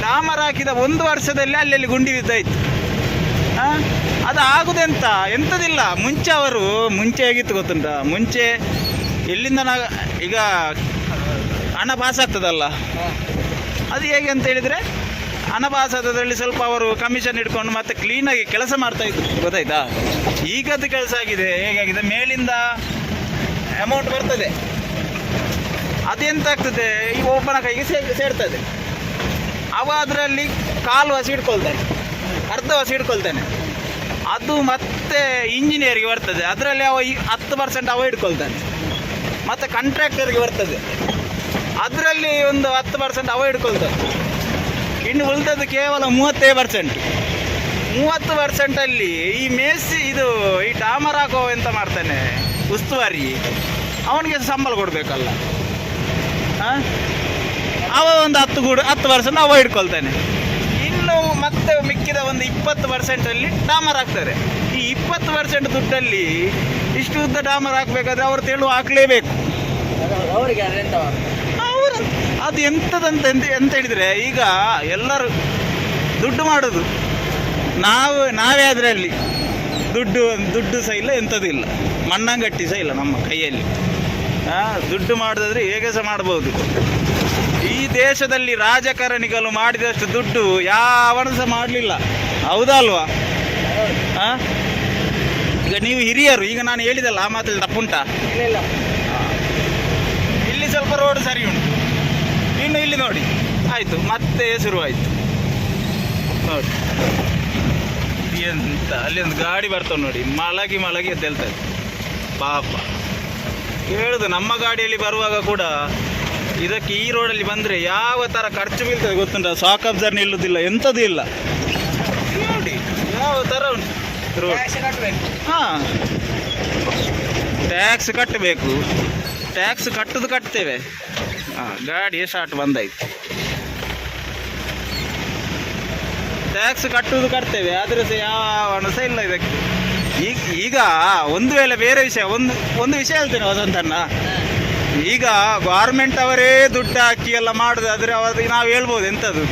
Speaker 2: ಡಾಮರ್ ಹಾಕಿದ ಒಂದು ವರ್ಷದಲ್ಲಿ ಅಲ್ಲಲ್ಲಿ ಗುಂಡಿ ಬಿದ್ದಾಯ್ತು. ಹಾಂ ಅದು ಆಗುದೆಂತ? ಎಂಥದಿಲ್ಲ ಮುಂಚೆ ಅವರು ಮುಂಚೆ ಹೇಗಿತ್ತು ಗೊತ್ತುಂಟ? ಮುಂಚೆ ಎಲ್ಲಿಂದ ನಾ ಈಗ ಹಣ ಪಾಸ್ ಆಗ್ತದಲ್ಲ ಅದು ಹೇಗೆ ಅಂತ ಹೇಳಿದರೆ ಆದದ್ರಲ್ಲಿ ಸ್ವಲ್ಪ ಅವರು ಕಮಿಷನ್ ಇಟ್ಕೊಂಡು ಮತ್ತೆ ಕ್ಲೀನಾಗಿ ಕೆಲಸ ಮಾಡ್ತಾ ಇದ್ರು. ಗೊತ್ತಾಯ್ತಾ? ಈಗದ್ದು ಕೆಲಸ ಆಗಿದೆ. ಹೇಗಾಗಿದೆ? ಮೇಲಿಂದ ಅಮೌಂಟ್ ಬರ್ತದೆ. ಅದೆಂತ ಆಗ್ತದೆ ಈ ಒಬ್ಬನ ಕೈಗೆ ಸೇರ್ತದೆ. ಅವ ಅದರಲ್ಲಿ ಕಾಲು ಹಸಿ ಇಟ್ಕೊಳ್ತಾನೆ. ಅರ್ಧ ಹಸಿ ಇಟ್ಕೊಳ್ತಾನೆ. ಅದು ಮತ್ತೆ ಇಂಜಿನಿಯರ್ಗೆ ಬರ್ತದೆ. ಅದರಲ್ಲಿ ಅವ ಹತ್ತು ಪರ್ಸೆಂಟ್ ಅವ ಇಟ್ಕೊಳ್ತಾನೆ. ಮತ್ತೆ ಕಾಂಟ್ರಾಕ್ಟರ್ಗೆ ಬರ್ತದೆ. ಅದರಲ್ಲಿ ಒಂದು ಹತ್ತು ಪರ್ಸೆಂಟ್ ಅವ ಇಟ್ಕೊಳ್ತಾನೆ. ಇನ್ನು ಉಳಿದದ್ದು ಕೇವಲ ಮೂವತ್ತೈದು ಪರ್ಸೆಂಟ್ ಮೂವತ್ತು ಪರ್ಸೆಂಟಲ್ಲಿ ಈ ಮೇಸಿ ಇದು ಈ ಡಾಮರ್ ಹಾಕೋ ಎಂತ ಮಾಡ್ತಾನೆ, ಉಸ್ತುವಾರಿ, ಅವನಿಗೆ ಸಂಬಳ ಕೊಡಬೇಕಲ್ಲ. ಹಾಂ ಅವ ಒಂದು ಹತ್ತು ಕೂಡ ಹತ್ತು ಪರ್ಸೆಂಟ್ ಅವ ಇಟ್ಕೊಳ್ತಾನೆ ಇನ್ನು ಮತ್ತೆ ಮಿಕ್ಕಿದ ಒಂದು ಇಪ್ಪತ್ತು ಪರ್ಸೆಂಟಲ್ಲಿ ಡಾಮರ್ ಹಾಕ್ತಾರೆ ಈ ಇಪ್ಪತ್ತು ಪರ್ಸೆಂಟ್ ದುಡ್ಡಲ್ಲಿ ಇಷ್ಟು ಉದ್ದ ಡಾಮರ್ ಹಾಕಬೇಕಾದ್ರೆ ಅವರು ತೆಳು ಹಾಕಲೇಬೇಕು
Speaker 3: ಅವರಿಗೆ
Speaker 2: ಅದು ಎಂಥದಂತ ಎಂತ ಎಂತ ಹೇಳಿದರೆ ಈಗ ಎಲ್ಲರೂ ದುಡ್ಡು ಮಾಡೋದು. ನಾವು ನಾವೇ ಅದರಲ್ಲಿ ದುಡ್ಡು ದುಡ್ಡು ಸಹ ಇಲ್ಲ ಎಂಥದ್ದು ಇಲ್ಲ. ಮಣ್ಣಂಗಟ್ಟಿ ಸಹ ಇಲ್ಲ ನಮ್ಮ ಕೈಯಲ್ಲಿ. ದುಡ್ಡು ಮಾಡೋದಾದ್ರೆ ಹೇಗೆ ಸಹ ಮಾಡ್ಬೋದು. ಈ ದೇಶದಲ್ಲಿ ರಾಜಕಾರಣಿಗಳು ಮಾಡಿದಷ್ಟು ದುಡ್ಡು ಯಾವನು ಸಹ ಮಾಡಲಿಲ್ಲ. ಹೌದಲ್ವಾ? ಈಗ ನೀವು ಹಿರಿಯರು ಈಗ ನಾನು ಹೇಳಿದಲ್ಲ ಆ ಮಾತಲ್ಲಿ ತಪ್ಪುಂಟಾ?
Speaker 3: ಇಲ್ಲ ಇಲ್ಲ.
Speaker 2: ಇಲ್ಲಿ ಸ್ವಲ್ಪ ರೋಡ್ ಸರಿ ಉಂಟು. ಇನ್ನು ಇಲ್ಲಿ ನೋಡಿ. ಆಯಿತು ಮತ್ತೆ ಶುರುವಾಯಿತು. ನೋಡಿ. ಎಂತ ಅಲ್ಲಿ ಒಂದು ಗಾಡಿ ಬರ್ತವೆ ನೋಡಿ ಮಲಗಿ ಮಲಗಿ ಎದ್ದೇಳ್ತದೆ ಪಾಪ. ಹೇಳುದು ನಮ್ಮ ಗಾಡಿಯಲ್ಲಿ ಬರುವಾಗ ಕೂಡ ಇದಕ್ಕೆ ಈ ರೋಡಲ್ಲಿ ಬಂದರೆ ಯಾವ ಥರ ಖರ್ಚು ಬೀಳ್ತದೆ ಗೊತ್ತುಂಟ? ಸಾಕ್ ಅಬ್ಸರ್ ನಿಲ್ಲುವುದಿಲ್ಲ ಎಂಥದ್ದು ಇಲ್ಲ. ನೋಡಿ ಯಾವ ಥರ ಉಂಟು ರೋಡ್ ಹಾಂ. ಟ್ಯಾಕ್ಸ್ ಕಟ್ಟಬೇಕು. ಟ್ಯಾಕ್ಸ್ ಕಟ್ಟದು ಕಟ್ತೇವೆ. ಹಾಂ, ಗಾಡಿ ಶಾರ್ಟ್ ಬಂದಾಯ್ತು ಟ್ಯಾಕ್ಸ್ ಕಟ್ಟುವುದು ಕಟ್ತೇವೆ, ಆದರೆ ಸಹ ಯಾವ ಸಹ ಇಲ್ಲ ಇದಕ್ಕೆ. ಈಗ ಈಗ ಒಂದು ವೇಳೆ ಬೇರೆ ವಿಷಯ, ಒಂದು ಒಂದು ವಿಷಯ ಹೇಳ್ತೇನೆ ವಸಂತಣ್ಣ. ಈಗ ಗೌರ್ಮೆಂಟ್ ಅವರೇ ದುಡ್ಡು ಹಾಕಿ ಎಲ್ಲ ಮಾಡೋದಾದ್ರೆ ಅವರಿಗೆ ನಾವು ಹೇಳ್ಬೋದು ಎಂಥದ್ದು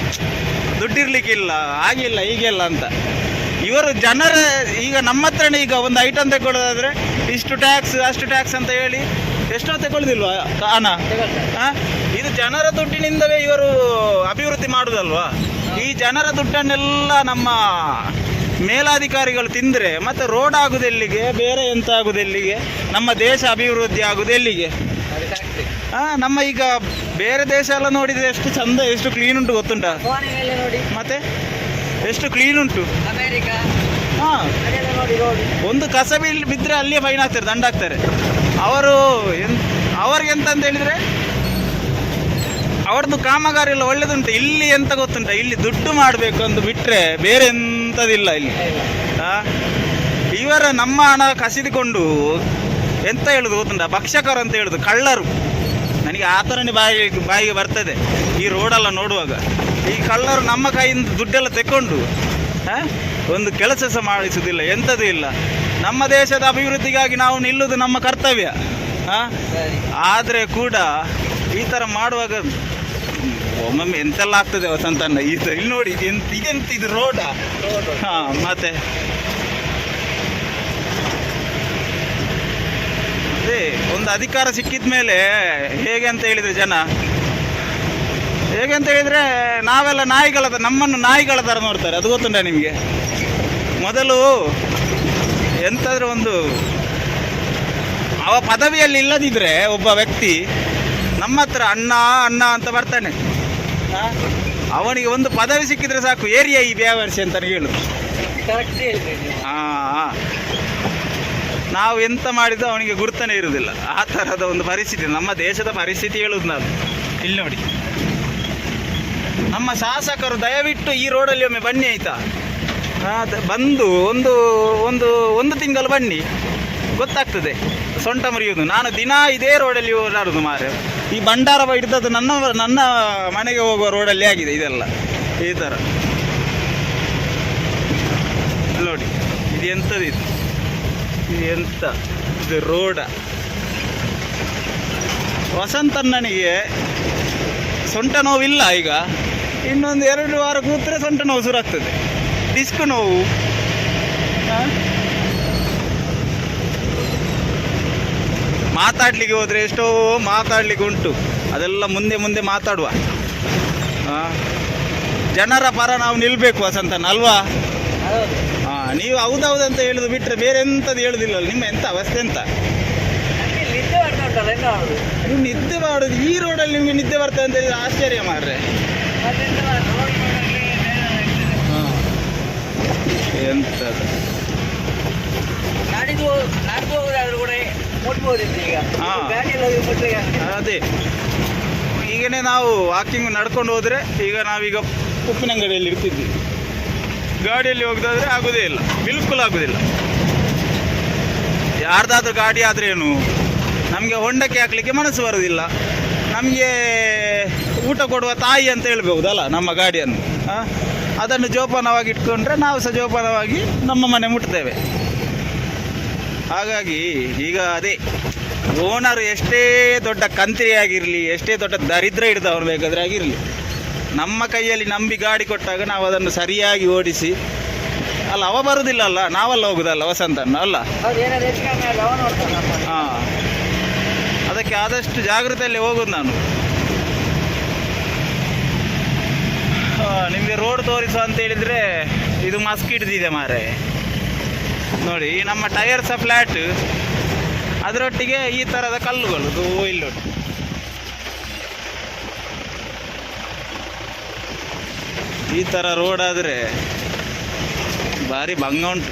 Speaker 2: ದುಡ್ಡಿರ್ಲಿಕ್ಕಿಲ್ಲ ಆಗಿಲ್ಲ ಹೀಗೆಲ್ಲ ಅಂತ. ಇವರು ಜನರ, ಈಗ ನಮ್ಮ ಹತ್ರನೇ ಈಗ ಒಂದು ಐಟಮ್ ತಗೊಳ್ಳೋದಾದರೆ ಇಷ್ಟು ಟ್ಯಾಕ್ಸ್ ಅಷ್ಟು ಟ್ಯಾಕ್ಸ್ ಅಂತ ಹೇಳಿ ಎಷ್ಟೋ ತಗೊಳ್ಳೋದಿಲ್ವಾ ಹಣ ಇದು ಜನರ ದುಡ್ಡಿನಿಂದವೇ ಇವರು ಅಭಿವೃದ್ಧಿ ಮಾಡುದಲ್ವಾ? ಈ ಜನರ ದುಡ್ಡನ್ನೆಲ್ಲ ನಮ್ಮ ಮೇಲಾಧಿಕಾರಿಗಳು ತಿಂದರೆ ಮತ್ತೆ ರೋಡ್ ಆಗುದೆಲ್ಲಿಗೆ ಬೇರೆ ಎಂತ ಆಗುದೆಲ್ಲಿಗೆ ನಮ್ಮ ದೇಶ ಅಭಿವೃದ್ಧಿ
Speaker 3: ಆಗುದೆಲ್ಲಿಗೆ?
Speaker 2: ಆ, ನಮ್ಮ ಈಗ ಬೇರೆ ದೇಶ ಎಲ್ಲ ನೋಡಿದ್ರೆ ಎಷ್ಟು ಚಂದ ಎಷ್ಟು ಕ್ಲೀನ್ ಉಂಟು ಗೊತ್ತುಂಟ? ಮತ್ತೆ? ಎಷ್ಟು ಕ್ಲೀನ್ ಉಂಟು? ಹಾಂ.
Speaker 3: ಹಾ
Speaker 2: ಒಂದು ಕಸ ಬಿದ್ರೆ ಬಿದ್ದರೆ ಅಲ್ಲಿಯೇ ಫೈನ್ ಹಾಕ್ತಾರೆ ದಂಡ ಹಾಕ್ತಾರೆ. ಅವರು ಅವ್ರಿಗೆ ಎಂತ ಅಂತ ಹೇಳಿದ್ರೆ, ಅವ್ರದ್ದು ಕಾಮಗಾರಿ ಎಲ್ಲ ಒಳ್ಳೇದುಂಟು. ಇಲ್ಲಿ ಎಂತ ಗೊತ್ತುಂಟ? ಇಲ್ಲಿ ದುಡ್ಡು ಮಾಡಬೇಕು ಅಂತ ಬಿಟ್ಟರೆ ಬೇರೆ ಎಂಥದಿಲ್ಲ ಇಲ್ಲಿ? ಇವರ ನಮ್ಮ ಹಣ ಕಸಿದುಕೊಂಡು ಎಂತ ಹೇಳುದು ಗೊತ್ತುಂಟ? ಭಕ್ಷಕರು ಅಂತ ಹೇಳುದು, ಕಳ್ಳರು. ನನಗೆ ಆ ಥರನೇ ಬಾಯಿ ಬಾಯಿಗೆ ಬರ್ತದೆ ಈ ರೋಡೆಲ್ಲ ನೋಡುವಾಗ. ಈ ಕಳ್ಳರು ನಮ್ಮ ಕೈಯಿಂದ ದುಡ್ಡೆಲ್ಲ ತೆಕ್ಕೊಂಡು? ಒಂದು ಕೆಲಸ ಸಹ ಮಾಡಿಸುವುದಿಲ್ಲ ಎಂಥದ್ದು ಇಲ್ಲ. ನಮ್ಮ ದೇಶದ ಅಭಿವೃದ್ಧಿಗಾಗಿ ನಾವು ನಿಲ್ಲುವುದು ನಮ್ಮ ಕರ್ತವ್ಯ? ಆದರೆ ಕೂಡ ಈ ಥರ ಮಾಡುವಾಗ ಒಮ್ಮೊಮ್ಮೆ ಎಂತೆಲ್ಲ ಆಗ್ತದೆ ವಸಂತಣ್ಣ ಇದು ಇಲ್ಲಿ ನೋಡಿ, ಎಂತ, ಇದೆಂತ, ಇದು ರೋಡ ಹಾಂ, ಮತ್ತೆ? ಅದೇ, ಒಂದು ಅಧಿಕಾರ ಸಿಕ್ಕಿದ ಮೇಲೆ ಹೇಗೆ ಅಂತ ಹೇಳಿದ್ರೆ ಜನ, ಹೇಗೆ ಅಂತ ಹೇಳಿದ್ರೆ ನಾವೆಲ್ಲ ನಾಯಿಗಳ ನಮ್ಮನ್ನು ನಾಯಿಗಳ ಥರ ನೋಡ್ತಾರೆ, ಅದು ಗೊತ್ತುಂಟ ನಿಮಗೆ? ಮೊದಲು ಎಂತಾದ್ರೂ ಒಂದು ಅವ ಪದವಿಯಲ್ಲಿ ಇಲ್ಲದಿದ್ರೆ ಒಬ್ಬ ವ್ಯಕ್ತಿ ನಮ್ಮ ಹತ್ರ ಅಣ್ಣ ಅಣ್ಣ ಅಂತ ಬರ್ತಾನೆ? ಅವನಿಗೆ ಒಂದು ಪದವಿ ಸಿಕ್ಕಿದ್ರೆ ಸಾಕು. ಏರಿಯಾ ಈ ವ್ಯಾವರ್ಸಿ ಅಂತ ಹೇಳು. ಆ. ನಾವು. ಎಂತ ಮಾಡಿದ್ರು ಅವನಿಗೆ ಗುರುತನೇ ಇರುವುದಿಲ್ಲ. ಆ ಥರದ ಒಂದು ಪರಿಸ್ಥಿತಿ. ನಮ್ಮ ದೇಶದ ಪರಿಸ್ಥಿತಿ ಹೇಳುದು ನಾನು. ಇಲ್ಲಿ ನೋಡಿ. ನಮ್ಮ ಶಾಸಕರು ದಯವಿಟ್ಟು ಈ ರೋಡಲ್ಲಿ ಒಮ್ಮೆ ಬನ್ನಿ ಆಯ್ತಾ? ಆ, ದ- ಬಂದು ಒಂದು ಒಂದು ಒಂದು ತಿಂಗಳು ಬನ್ನಿ. ಗೊತ್ತಾಗ್ತದೆ. ಸೊಂಟ ಮುರಿಯುವುದು ನಾನು ದಿನ ಇದೇ ರೋಡಲ್ಲಿ ಓಡಾಡೋದು ಮಾರೆ ಈ ಭಂಡಾರ ಹಿಡಿದದ್ದು ನನ್ನ ನನ್ನ ಮನೆಗೆ ಹೋಗುವ ರೋಡಲ್ಲಿ ಆಗಿದೆ ಇದೆಲ್ಲ. ಈ ಥರ ನೋಡಿ ಇದು ಎಂಥದ್ದು ಇದು? ಎಂಥ ಇದು ರೋಡ. ವಸಂತಣ್ಣನಿಗೆ ಸೊಂಟ ನೋವಿಲ್ಲ ಈಗ. ಇನ್ನೊಂದು ಎರಡು ವಾರ ಕೂತ್ರೆ ಸೊಂಟ ನೋವು ಶುರುವಾಗ್ತದೆ ಡಿಸ್ಕ್ ನೋವು ಮಾತಾಡ್ಲಿಕ್ಕೆ ಹೋದ್ರೆ ಎಷ್ಟೋ ಮಾತಾಡ್ಲಿಕ್ಕೆ ಉಂಟು. ಅದೆಲ್ಲ ಮುಂದೆ ಮುಂದೆ ಮಾತಾಡುವ? ಜನರ ಪರ ನಾವು ನಿಲ್ಬೇಕು ವಸಂತನ ಅಲ್ವಾ? ಹಾಂ ನೀವು ಹೌದೌದು ಅಂತ ಹೇಳುದು ಬಿಟ್ರೆ ಬೇರೆ ಎಂತದ್ದು ಹೇಳುದಿಲ್ಲ ನಿಮ್ಮ ಎಂತ ಅವಸ್ಥೆ ಎಂತ? ನೀವು ನಿದ್ದೆ ಮಾಡುದು, ಈ ರೋಡಲ್ಲಿ ನಿಮ್ಗೆ ನಿದ್ದೆ ಬರ್ತದೆ ಅಂತ ಹೇಳಿದ್ರೆ ಆಶ್ಚರ್ಯ ಮಾರ್ರೆ.
Speaker 3: ನಾಡಿದ್ದು ಹೋಗುದಾದ್ರೂ ಕೂಡ ಈಗ.
Speaker 2: ಹಾ.
Speaker 3: ಗಾಡಿಯಲ್ಲಿ ಹೋಗಿ ಮುಟ್ಲಿಕ್ಕೆ ಆಗ್ತದೆ.
Speaker 2: ಅದೇ. ಈಗನೇ ನಾವು ವಾಕಿಂಗ್ ನಡ್ಕೊಂಡು ಹೋದ್ರೆ ಈಗ ನಾವೀಗ ಉಪ್ಪಿನಂಗಡಿಯಲ್ಲಿ ಇರ್ತಿದ್ವಿ. ಗಾಡಿಯಲ್ಲಿ ಹೋಗೋದಾದ್ರೆ ಆಗೋದೇ ಇಲ್ಲ. ಬಿಲ್ಕುಲ್ ಆಗೋದಿಲ್ಲ. ಯಾರ್ದಾದ್ರೂ ಗಾಡಿ ಆದ್ರೇನು ನಮಗೆ ಹೊಂಡಕ್ಕೆ ಹಾಕ್ಲಿಕ್ಕೆ ಮನಸ್ಸು ಬರುವುದಿಲ್ಲ ನಮಗೆ ಊಟ ಕೊಡುವ ತಾಯಿ ಅಂತ ಹೇಳ್ಬಹುದಲ್ಲ ನಮ್ಮ ಗಾಡಿಯನ್ನು. ಆ? ಅದನ್ನು ಜೋಪಾನವಾಗಿ ಇಟ್ಕೊಂಡ್ರೆ ನಾವು ಸಹ ಜೋಪಾನವಾಗಿ ನಮ್ಮ ಮನೆ ಮುಟ್ತೇವೆ. ಹಾಗಾಗಿ ಈಗ ಅದೇ ಓನರ್ ಎಷ್ಟೇ ದೊಡ್ಡ ಕಂತ್ರಿ ಆಗಿರಲಿ ಎಷ್ಟೇ ದೊಡ್ಡ ದರಿದ್ರ ಹಿಡಿದವ್ರು ಬೇಕಾದ್ರೆ ಆಗಿರಲಿ ನಮ್ಮ ಕೈಯಲ್ಲಿ ನಂಬಿ ಗಾಡಿ ಕೊಟ್ಟಾಗ ನಾವು ಅದನ್ನು ಸರಿಯಾಗಿ ಓಡಿಸಿ ಅಲ್ಲ ಅವ ಬರುದಿಲ್ಲ ಅಲ್ಲ ನಾವಲ್ಲ ಹೋಗುದಲ್ಲ ವಸಂತನ್ನು ಅಲ್ಲ? ಹಾ. ಅದಕ್ಕೆ ಆದಷ್ಟು ಜಾಗೃತೆಯಲ್ಲಿ ಹೋಗುದು ನಾನು. ನಿಮಗೆ ರೋಡ್ ತೋರಿಸು ಅಂತ ಹೇಳಿದರೆ ಇದು ಮಸ್ಕ್ ಮಾರೆ ನೋಡಿ ನಮ್ಮ ಸಹ ಫ್ಲ್ಯಾಟ್ ಅದರೊಟ್ಟಿಗೆ ಈ ಥರದ ಕಲ್ಲುಗಳು ಇಲ್ಲೊಟ್ಟು ಈ ಥರ ರೋಡ್ ಆದರೆ ಭಾರಿ ಭಂಗ ಉಂಟು.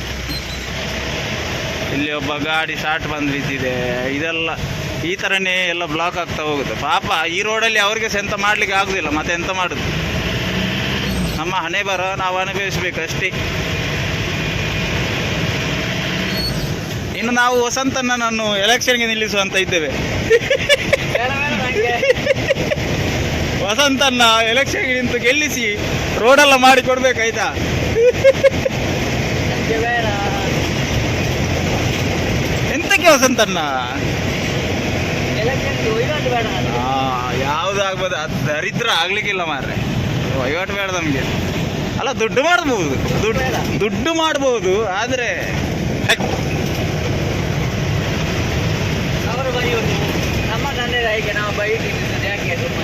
Speaker 2: ಇಲ್ಲಿ ಒಬ್ಬ ಗಾಡಿ ಶಾರ್ಟ್ ಬಂದು ಬಿದ್ದಿದೆ. ಇದೆಲ್ಲ ಈ ಥರನೇ ಎಲ್ಲ ಬ್ಲಾಕ್ ಆಗ್ತಾ ಹೋಗುತ್ತೆ. ಪಾಪ, ಈ ರೋಡಲ್ಲಿ ಅವ್ರಿಗೆ ಸಹ ಎಂತ ಮಾಡಲಿಕ್ಕೆ ಆಗೋದಿಲ್ಲ. ಮತ್ತೆ ಎಂತ ಮಾಡುದು? ನಮ್ಮ ಹಣೆ ಬರ ನಾವು ಅನುಭವಿಸ್ಬೇಕು ಅಷ್ಟೇ ಇನ್ನು ನಾವು ವಸಂತನನ್ನು ಎಲೆಕ್ಷನ್ಗೆ ನಿಲ್ಲಿಸುವಂತ ಇದ್ದೇವೆ. ವಸಂತನ್ನ ಎಲೆಕ್ಷನ್ಗೆ ನಿಂತು ಗೆಲ್ಲಿಸಿ ರೋಡೆಲ್ಲ ಮಾಡಿ ಕೊಡ್ಬೇಕಾಯ್ತಾ? ಎಂತಕ್ಕೆ ವಸಂತನ್ನ
Speaker 3: ನಾನು
Speaker 2: ಯಾವ್ದಾಗ್ಬೋದು ಅದು ದರಿದ್ರ ಆಗ್ಲಿಕ್ಕಿಲ್ಲ ಮಾರ್ರೆ. ವಹಿವಾಟು ಬೇಡ ನಮಗೆ. ಅಲ್ಲ ದುಡ್ಡು ಮಾಡ್ಬೋದು. ದುಡ್ಡು ದುಡ್ಡು ಮಾಡ್ಬೋದು ಆದರೆ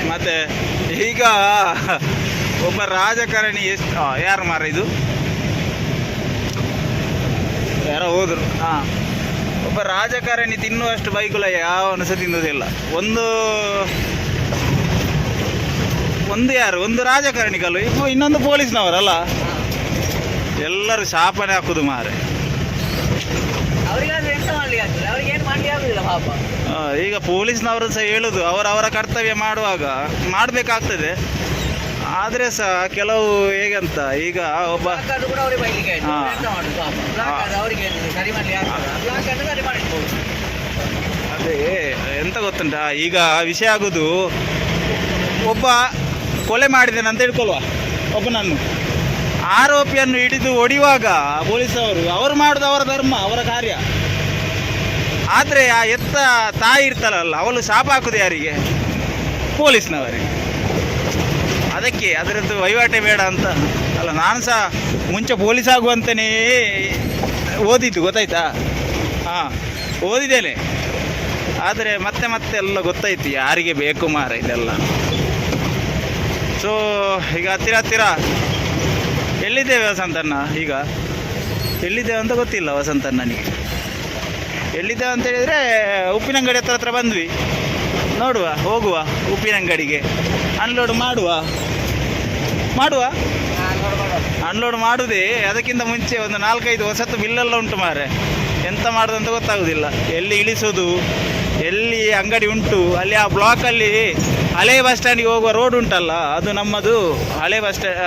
Speaker 2: ಮತ್ತೆ ಈಗ ಒಬ್ಬ ರಾಜಕಾರಣಿ ಎಷ್ಟು ಯಾರು ಮಾರ ಇದು? ಯಾರೋ ಹೋದ್ರು. ಹಾ. ಒಬ್ಬ ರಾಜಕಾರಣಿ ತಿನ್ನುವಷ್ಟು ಬೈಕುಲ ಯಾವನು ಸಹ ತಿನ್ನುವುದಿಲ್ಲ. ಒಂದು ಒಂದು ಯಾರು? ಒಂದು ರಾಜಕಾರಣಿಗಳು ಇಬ್ಬರು ಇಬ್ಬ ಇನ್ನೊಂದು ಪೊಲೀಸ್ನವರಲ್ಲ? ಎಲ್ಲರೂ ಶಾಪನೆ ಹಾಕುದು ಮಾರೆ. ಈಗ ಪೊಲೀಸ್ನವರು ಸಹ ಹೇಳುದು ಅವರವರ ಕರ್ತವ್ಯ ಮಾಡುವಾಗ ಮಾಡಬೇಕಾಗ್ತದೆ. ಆದರೆ ಸಹ ಕೆಲವು ಹೇಗಂತ ಈಗ ಒಬ್ಬ ಅದೇ ಎಂತ ಗೊತ್ತುಂಟಾ? ಈಗ ವಿಷಯ ಆಗುದು ಒಬ್ಬ ಕೊಲೆ ಮಾಡಿದ್ದೇನೆ ಅಂತ ಹೇಳ್ಕೊಳ್ವ. ಒಬ್ಬನನ್ನು ಆರೋಪಿಯನ್ನು ಹಿಡಿದು ಹೊಡೆಯುವಾಗ ಪೊಲೀಸವರು, ಅವರು ಮಾಡೋದು ಅವರ ಧರ್ಮ, ಅವರ ಕಾರ್ಯ. ಆದರೆ ಆ ಎತ್ತ ತಾಯಿ ಇರ್ತಾಳಲ್ಲ, ಅವಳು ಶಾಪ ಹಾಕುದು ಯಾರಿಗೆ? ಪೊಲೀಸ್ನವರಿಗೆ. ಅದಕ್ಕೆ ಅದರದ್ದು ವಹಿವಾಟೆ ಬೇಡ ಅಂತ. ಅಲ್ಲ, ನಾನು ಸಹ ಮುಂಚೆ ಪೊಲೀಸ್ ಆಗುವಂತನೇ ಓದಿದ್ದು, ಗೊತ್ತಾಯ್ತಾ? ಹಾಂ, ಓದಿದ್ದೇನೆ. ಆದರೆ ಮತ್ತೆ ಮತ್ತೆ ಎಲ್ಲ ಗೊತ್ತಾಯ್ತು, ಯಾರಿಗೆ ಬೇಕು ಮಾರ ಇದೆಲ್ಲ. ಸೊ ಈಗ ಹತ್ತಿರ ಹತ್ತಿರ ಎಲ್ಲಿದ್ದೇವೆ ವಸಂತಣ್ಣ ಈಗ? ಎಲ್ಲಿದ್ದೇವೆ ಅಂತ ಗೊತ್ತಿಲ್ಲ ವಸಂತಣ್ಣನಿಗೆ. ಎಲ್ಲಿದ್ದೇವೆ ಅಂತ ಹೇಳಿದರೆ, ಉಪ್ಪಿನಂಗಡಿ ಹತ್ರ ಹತ್ರ ಬಂದ್ವಿ. ನೋಡುವ, ಹೋಗುವ ಉಪ್ಪಿನಂಗಡಿಗೆ. ಅನ್ಲೋಡ್ ಮಾಡುವ. ಮಾಡುವ? ಅನ್ಲೋಡ್ ಮಾಡುದೇ, ಅದಕ್ಕಿಂತ ಮುಂಚೆ ಒಂದು ನಾಲ್ಕೈದು ಹೊಸತು ಬಿಲ್ಲೆಲ್ಲ ಉಂಟು ಮಾರೆ ಎಂತ ಮಾಡೋದಂತ ಗೊತ್ತಾಗುದಿಲ್ಲ. ಎಲ್ಲಿ ಇಳಿಸೋದು? ಎಲ್ಲಿ ಅಂಗಡಿ ಉಂಟು, ಅಲ್ಲಿ ಆ ಬ್ಲಾಕಲ್ಲಿ ಹಳೆ ಬಸ್ ಸ್ಟ್ಯಾಂಡಿಗೆ ಹೋಗುವ ರೋಡ್ ಉಂಟಲ್ಲ, ಅದು ನಮ್ಮದು ಹಳೆ ಬಸ್ ಸ್ಟ್ಯಾಂಡ್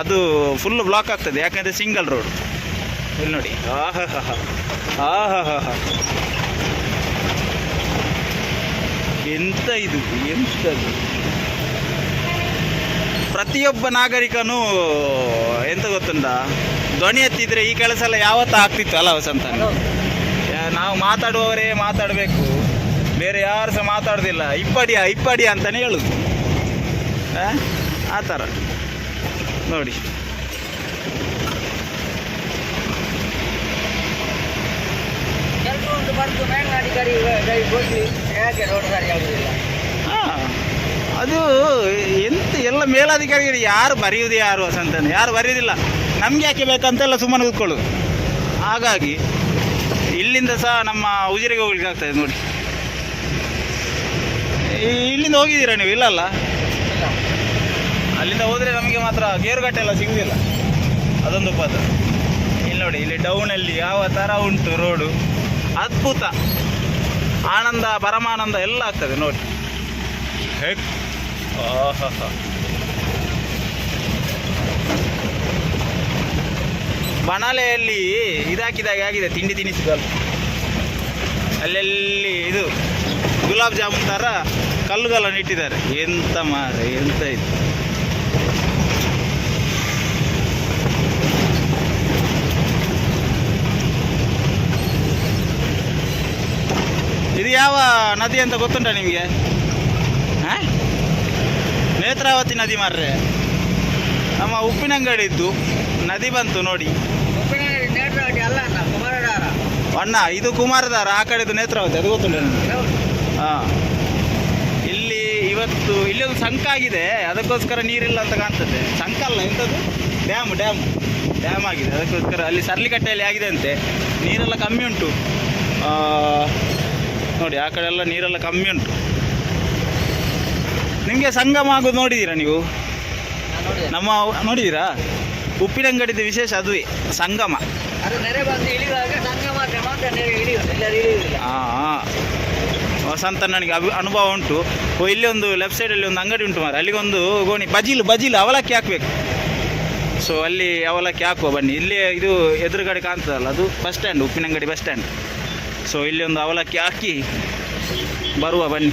Speaker 2: ಅದು ಫುಲ್ ಬ್ಲಾಕ್ ಆಗ್ತದೆ, ಯಾಕಂದರೆ ಸಿಂಗಲ್ ರೋಡ್ ಇಲ್ಲಿ ನೋಡಿ. ಆಹಾ ಆಹಾ ಎಂತ ಇದು? ಎಂತದು ಪ್ರತಿಯೊಬ್ಬ ನಾಗರಿಕನು ಎಂತ ಗೊತ್ತುಂಟ? ಧ್ವನಿ ಎತ್ತಿದ್ರೆ ಈ ಕೆಲಸ ಎಲ್ಲ ಯಾವತ್ತ ಆಗ್ತಿತ್ತು ಅಲ್ಲ ವಸಂತ ನಾವು ಮಾತಾಡುವವರೇ ಮಾತಾಡಬೇಕು. ಬೇರೆ ಯಾರು ಸಹ ಮಾತಾಡೋದಿಲ್ಲ. ಇಪ್ಪಡಿಯ ಇಪ್ಪಡಿಯ ಅಂತಲೇ ಹೇಳುದು. ಆ? ಥರ. ನೋಡಿ. ಅದು ಎಂತ ಎಲ್ಲ ಮೇಲಾಧಿಕಾರಿಗಳು ಯಾರು ಬರೆಯುವುದು ಯಾರು ವಸಂತನ ಯಾರು ಬರೆಯುವುದಿಲ್ಲ ನಮ್ಗೆ ಯಾಕೆ ಬೇಕಂತೆಲ್ಲ ಸುಮ್ಮನೆ ಕೂತ್ಕೊಳ್ಳೋದು. ಹಾಗಾಗಿ ಇಲ್ಲಿಂದ ಸಹ ನಮ್ಮ ಉಜಿರೆಗೆ ಹೋಗ್ಲಿಕ್ಕೆ ಆಗ್ತದೆ ನೋಡಿ. ಇಲ್ಲಿಂದ ಹೋಗಿದ್ದೀರಾ ನೀವು? ಇಲ್ಲಲ್ಲ
Speaker 3: ಇಲ್ಲ
Speaker 2: ಅಲ್ಲಿಂದ ಹೋದರೆ ನಮಗೆ ಮಾತ್ರ ಗೇರುಗಟ್ಟೆ ಎಲ್ಲ ಸಿಗುವುದಿಲ್ಲ ಅದೊಂದು ಪದ ಇಲ್ಲಿ ನೋಡಿ ಇಲ್ಲಿ ಡೌನಲ್ಲಿ ಯಾವ ಥರ ಉಂಟು ರೋಡು ಅದ್ಭುತ. ಆನಂದ ಪರಮಾನಂದ ಎಲ್ಲ ಆಗ್ತದೆ ನೋಡಿ. ಆಹಾಹಾ. ಬಣಾಲೆಯಲ್ಲಿ ಇದಾಕಿದಾಗೆ ಆಗಿದೆ ತಿಂಡಿ ತಿನಿಸುಗಳು. ಅಲ್ಲೆಲ್ಲಿ ಇದು ಗುಲಾಬ್ ಜಾಮೂನ್ ಥರ ಕಲ್ಲುಗಳನ್ನು ಇಟ್ಟಿದ್ದಾರೆ. ಎಂತ ಮಾರ ಎಂತ ಇದು? ಇದು ಯಾವ ನದಿ ಅಂತ ಗೊತ್ತುಂಟ ನಿಮಗೆ? ನೇತ್ರಾವತಿ ನದಿ ಮಾರ್ರೆ. ನಮ್ಮ ಉಪ್ಪಿನಂಗಡಿ ಇದ್ದು ನದಿ ಬಂತು ನೋಡಿ.
Speaker 3: ಅಣ್ಣ ಕುಮಾರಧಾರ.
Speaker 2: ಅಣ್ಣ ಇದು ಕುಮಾರಧಾರ ಆ ಕಡೆದು ನೇತ್ರಾವತಿ ಅದು ಗೊತ್ತುಂಟ ನನಗೆ ಹಾಂ. ಇವತ್ತು ಇಲ್ಲಿ ಒಂದು ಸಂಕ ಆಗಿದೆ ಅದಕ್ಕೋಸ್ಕರ ನೀರಿಲ್ಲ ಅಂತ ಕಾಣ್ತದೆ. ಸಂಕ ಅಲ್ಲ ಎಂಥದ್ದು ಡ್ಯಾಮ್ ಡ್ಯಾಮ್ ಡ್ಯಾಮ್ ಆಗಿದೆ ಅದಕ್ಕೋಸ್ಕರ ಅಲ್ಲಿ ಸರ್ಲಿಕಟ್ಟೆಯಲ್ಲಿ ಆಗಿದೆ ಅಂತೆ. ನೀರೆಲ್ಲ ಕಮ್ಮಿ ಉಂಟು. ಆ, ನೋಡಿ ಆ ಕಡೆ ಎಲ್ಲ ನೀರೆಲ್ಲ ಕಮ್ಮಿ ಉಂಟು. ನಿಮಗೆ ಸಂಗಮ ಆಗೋದು ನೋಡಿದ್ದೀರಾ ನೀವು? ನಮ್ಮ ನೋಡಿದ್ದೀರಾ ಉಪ್ಪಿನಂಗಡಿದ ವಿಶೇಷ ಅದುವೇ ಸಂಗಮ. ಹಾಂ ವಸಂತ ನನಗೆ ಅಭಿ ಅನುಭವ ಉಂಟು. ಇಲ್ಲಿ ಒಂದು ಲೆಫ್ಟ್ ಸೈಡಲ್ಲಿ ಒಂದು ಅಂಗಡಿ ಉಂಟು ಮಾರ ಅಲ್ಲಿಗೊಂದು ಗೋಣಿ, ಬಜಿಲು ಬಜಿಲು, ಅವಲಕ್ಕಿ ಹಾಕಬೇಕು. ಸೊ ಅಲ್ಲಿ ಅವಲಕ್ಕಿ ಹಾಕುವ ಬನ್ನಿ. ಇಲ್ಲಿ ಇದು ಎದುರುಗಡೆ ಕಾಣ್ತದಲ್ಲ, ಅದು bus stand Uppinangadi bus stand so ಇಲ್ಲಿ ಒಂದು ಅವಲಕ್ಕಿ ಹಾಕಿ ಬರುವ ಬನ್ನಿ.